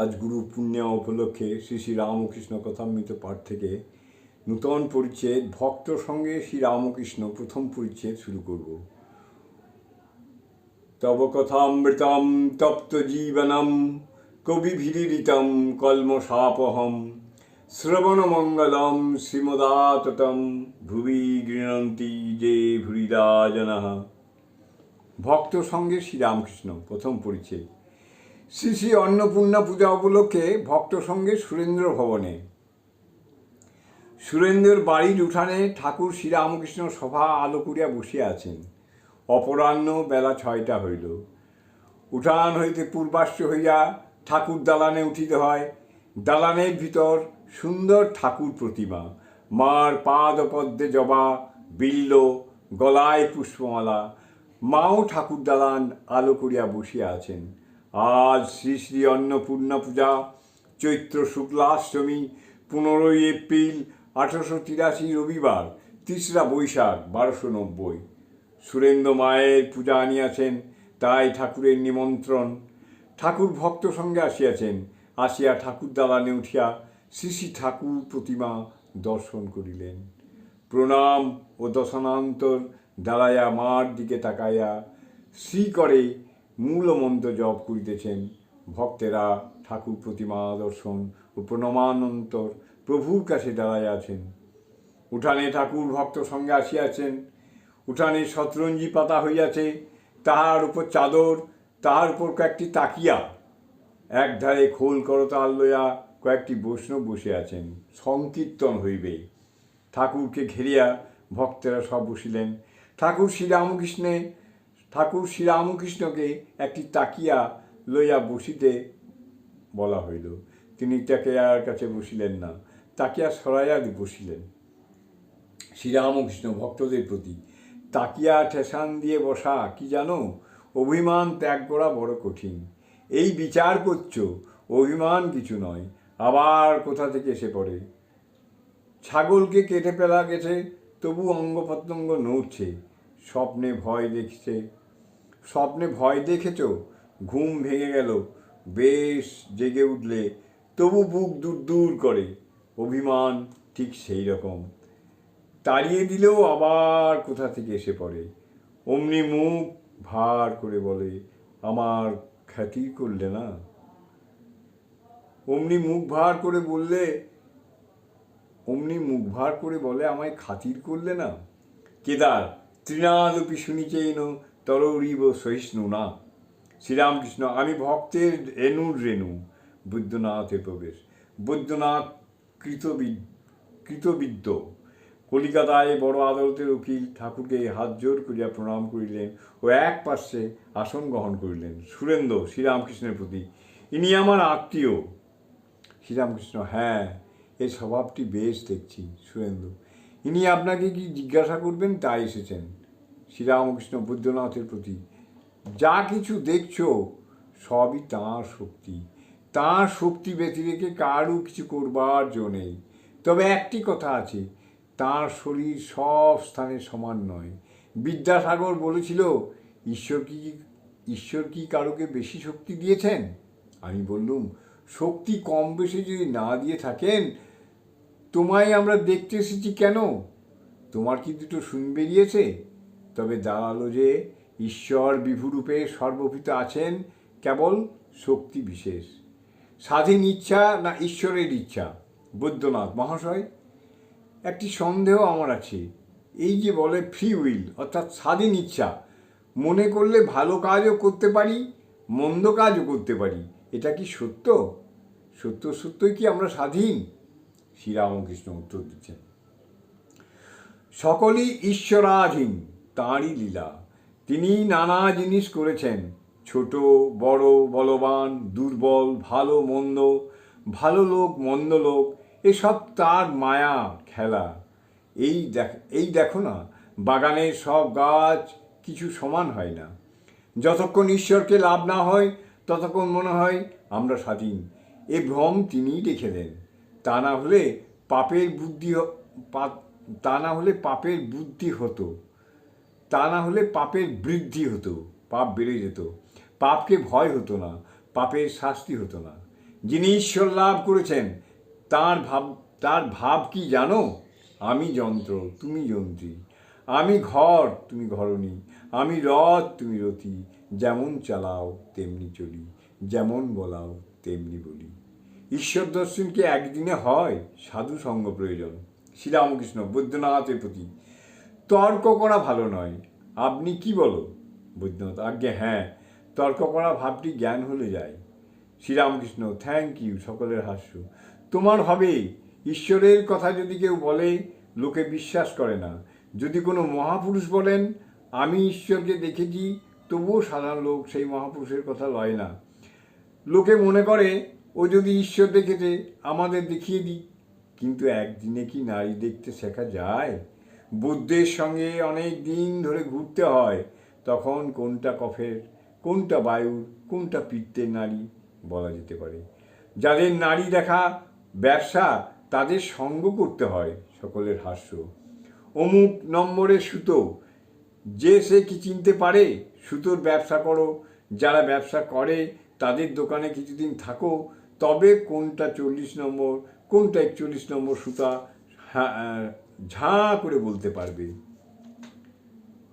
আজ গুরু পূর্ণিমা উপলক্ষে শ্রী শ্রী রামকৃষ্ণ কথামৃত পাঠ থেকে নূতন পরিচ্ছেদ, ভক্ত সঙ্গে শ্রী রামকৃষ্ণ প্রথম পরিচ্ছেদ শুরু করব। তব কথামৃতম তপ্ত জীবনম কবিভিরিতম কলমশাপহম শ্রবণমঙ্গলম শ্রীমদাততম, ভুবি গৃণন্তি যে ভুরিদা জনঃ ভক্ত সঙ্গে শ্রীরামকৃষ্ণ প্রথম পরিচ্ছেদ। শ্রী শ্রী অন্নপূর্ণা পূজা উপলক্ষে ভক্ত সঙ্গে সুরেন্দ্র ভবনে। সুরেন্দ্রের বাড়ির উঠানে ঠাকুর শ্রীরামকৃষ্ণ সভা আলো করিয়া বসিয়া আছেন। অপরাহ্ন বেলা ছয়টা হইল। উঠান হইতে পূর্বাশ্ব হইয়া ঠাকুর দালানে উঠিতে হয়। দালানের ভিতর সুন্দর ঠাকুর প্রতিমা। মার পাদপদ্মে জবা, বিল্ল, গলায় পুষ্পমালা। মাও ঠাকুর দালান আলো করিয়া বসিয়া আছেন। আজ শ্রী শ্রী অন্নপূর্ণা পূজা, চৈত্র শুক্লাষ্টমী, পনেরোই এপ্রিল আঠারোশো তিরাশি রবিবার, তিসরা বৈশাখ বারোশো নব্বই। সুরেন্দ্র মায়ের পূজা আনিয়াছেন, তাই ঠাকুরের নিমন্ত্রণ। ঠাকুর ভক্ত সঙ্গে আসিয়াছেন, আসিয়া ঠাকুর দালানে উঠিয়া শ্রী শ্রী ঠাকুর প্রতিমা দর্শন করিলেন। প্রণাম ও দশনান্তর দাঁড়াইয়া মার দিকে তাকাইয়া শ্রী করে মূল মন্ত্র জপ করিতেছেন। ভক্তেরা ঠাকুর প্রতিমা দর্শন ও প্রণমানন্তর প্রভুর কাছে দাঁড়াইয়া আছেন। উঠানে ঠাকুর ভক্ত সঙ্গে আসিয়াছেন। উঠানে শতরঞ্জি পাতা হইয়াছে। তাহার উপর চাদর, তাহার উপর কয়েকটি তাকিয়া। এক ধারে খোল করতাল লইয়া কয়েকটি বৈষ্ণব বসে আছেন। সংকীর্তন হইবে। ঠাকুরকে ঘেরিয়া ভক্তেরা সব বসিলেন। ঠাকুর শ্রীরামকৃষ্ণে ঠাকুর শ্রীরামকৃষ্ণকে একটি তাকিয়া লইয়া বসিতে বলা হইল। তিনি তাকিয়ার কাছে বসিলেন না, তাকিয়া সরাইয়া বসিলেন। শ্রীরামকৃষ্ণ ভক্তদের প্রতি তাকিয়া ঠেসান দিয়ে বসা, কি জানো? অভিমান ত্যাগ করা বড় কঠিন। এই বিচার করছ, অভিমান কিছু নয়, আবার কোথা থেকে এসে পড়ে? ছাগলকে কেটে ফেলা গেছে, তবু অঙ্গ প্রত্যঙ্গ নড়ছে, স্বপ্নে ভয় দেখছে স্বপ্নে ভয় দেখেছ? ঘুম ভেঙে গেল। বেশ জেগে উঠলে, তবু বুক দূর দূর করে। অভিমান ঠিক সেই রকম। তাড়িয়ে দিলেও আবার কোথা থেকে এসে পড়ে? অমনি মুখ ভার করে বলে, আমার খ্যাতি করলে না? অমনি মুখ ভার করে বললে, অমনি মুখ ভার করে বলে, আমায় খাতির করলে না? কেদার, তৃণাদপি শুনিচেন তরৌরিব সহিষ্ণু না শ্রীরামকৃষ্ণ, আমি ভক্তের রেণুর রেণু বৈদ্যনাথের প্রবেশ। বৈদ্যনাথ কৃতবিদ, কৃতবিদ্য। কলিকাতায় বড় আদালতের উকিল ঠাকুরকে হাত জোর করিয়া প্রণাম করিলেন ও এক পার্শ্বে আসন গ্রহণ করিলেন। সুরেন্দ্র, শ্রীরামকৃষ্ণের প্রতি, ইনি আমার আত্মীয়। শ্রীরামকৃষ্ণ হ্যাঁ এই স্বভাবটি বেশ দেখছি, সুরেন্দ্র। ইনি আপনাকে কি জিজ্ঞাসা করবেন তাই এসেছেন। শ্রীরামকৃষ্ণ বৈদ্যনাথের প্রতি। যা কিছু দেখছ, সবই তাঁর শক্তি। তাঁর শক্তি ব্যতি রেখে কারও কিছু করবার জো নেই। তবে একটি কথা আছে, তাঁর শরীর সব স্থানে সমান নয়। বিদ্যাসাগর বলেছিল, ঈশ্বর কি ঈশ্বর কি কারোকে বেশি শক্তি দিয়েছেন? আমি বললুম, শক্তি কম বেশি যদি না দিয়ে থাকেন, তোমায় আমরা দেখতে এসেছি কেন? তোমার কি দুটো শুন বেরিয়েছে? তবে দাঁড়াল যে ঈশ্বর বিভুরূপে সর্বভূত আছেন কেবল শক্তি বিশেষ। স্বাধীন ইচ্ছা না ঈশ্বরের ইচ্ছা? বৈদ্যনাথ মহাশয়, একটি সন্দেহ আমার আছে। এই যে বলে ফ্রি উইল, অর্থাৎ স্বাধীন ইচ্ছা, মনে করলে ভালো কাজও করতে পারি, মন্দ কাজও করতে পারি। এটা কি সত্য? সত্য সত্যই কি আমরা স্বাধীন? শ্রীরামকৃষ্ণ উত্তর দিচ্ছেন। সকলই ঈশ্বরাধীন। তাঁরই লীলা। তিনি নানা জিনিস করেছেন। ছোট, বড়, বলবান, দুর্বল, ভালো, মন্দ, ভালো লোক, মন্দ লোক, এসব তার মায়া, খেলা। এই দেখ, এই দেখো না বাগানের সব গাছ কিছু সমান হয় না। যতক্ষণ ঈশ্বরকে লাভ না হয়, ততক্ষণ মনে হয় আমরা স্বাধীন। এ ভ্রম তিনিই রেখে দেন তা না হলে পাপের বুদ্ধি তা না হলে পাপের বুদ্ধি হতো। তা না হলে পাপের বৃদ্ধি হতো, পাপ বেড়ে যেত। পাপকে ভয় হতো না, পাপের শাস্তি হতো না। যিনি ঈশ্বর লাভ করেছেন, তার ভাব তার ভাব কি জানো? আমি যন্ত্র, তুমি যন্ত্রী। আমি ঘর, তুমি ঘরণী। আমি রথ, তুমি রথী। যেমন চালাও, তেমনি চলি। যেমন বলাও, তেমনি বলি। ঈশ্বর দর্শন কি একদিনে হয়? সাধু সঙ্গ প্রয়োজন। শ্রীরামকৃষ্ণ বৈদ্যনাথের প্রতি তর্ক করা ভালো নয়। আপনি কি বলো? বৈদ্যনাথ আজ্ঞে হ্যাঁ। তর্ক করা ভাবটি জ্ঞান হলে যায়। শ্রীরামকৃষ্ণ, থ্যাংক ইউ, সকলের হাস্য। তোমার হবে। ঈশ্বরের কথা যদি কেউ বলে, লোকে বিশ্বাস করে না। যদি কোনো মহাপুরুষ বলেন, আমি ঈশ্বরকে দেখেছি, তবুও সাধারণ লোক সেই মহাপুরুষের কথা লয় না। লোকে মনে করে, ও যদি ঈশ্বর দেখেছে, আমাদের দেখিয়ে দিই কিন্তু একদিনে কি নারী দেখতে শেখা যায়? বুদ্ধের সঙ্গে অনেক দিন ধরে ঘুরতে হয় তখন কোনটা কফের কোনটা বায়ুর কোনটা পিত্তের নারী বলা যেতে পারে। যাদের নারী দেখা ব্যবসা তাদের সঙ্গ করতে হয় সকলের হাস্য। অমুক নম্বরের সুতো যে সে কি চিনতে পারে সুতোর ব্যবসা করো। যারা ব্যবসা করে তাদের দোকানে কিছুদিন থাকো তবে কোনটা চল্লিশ নম্বর কোনটা একচল্লিশ নম্বর সুতা হ্যাঁ, ঝাঁ করে বলতে পারবে।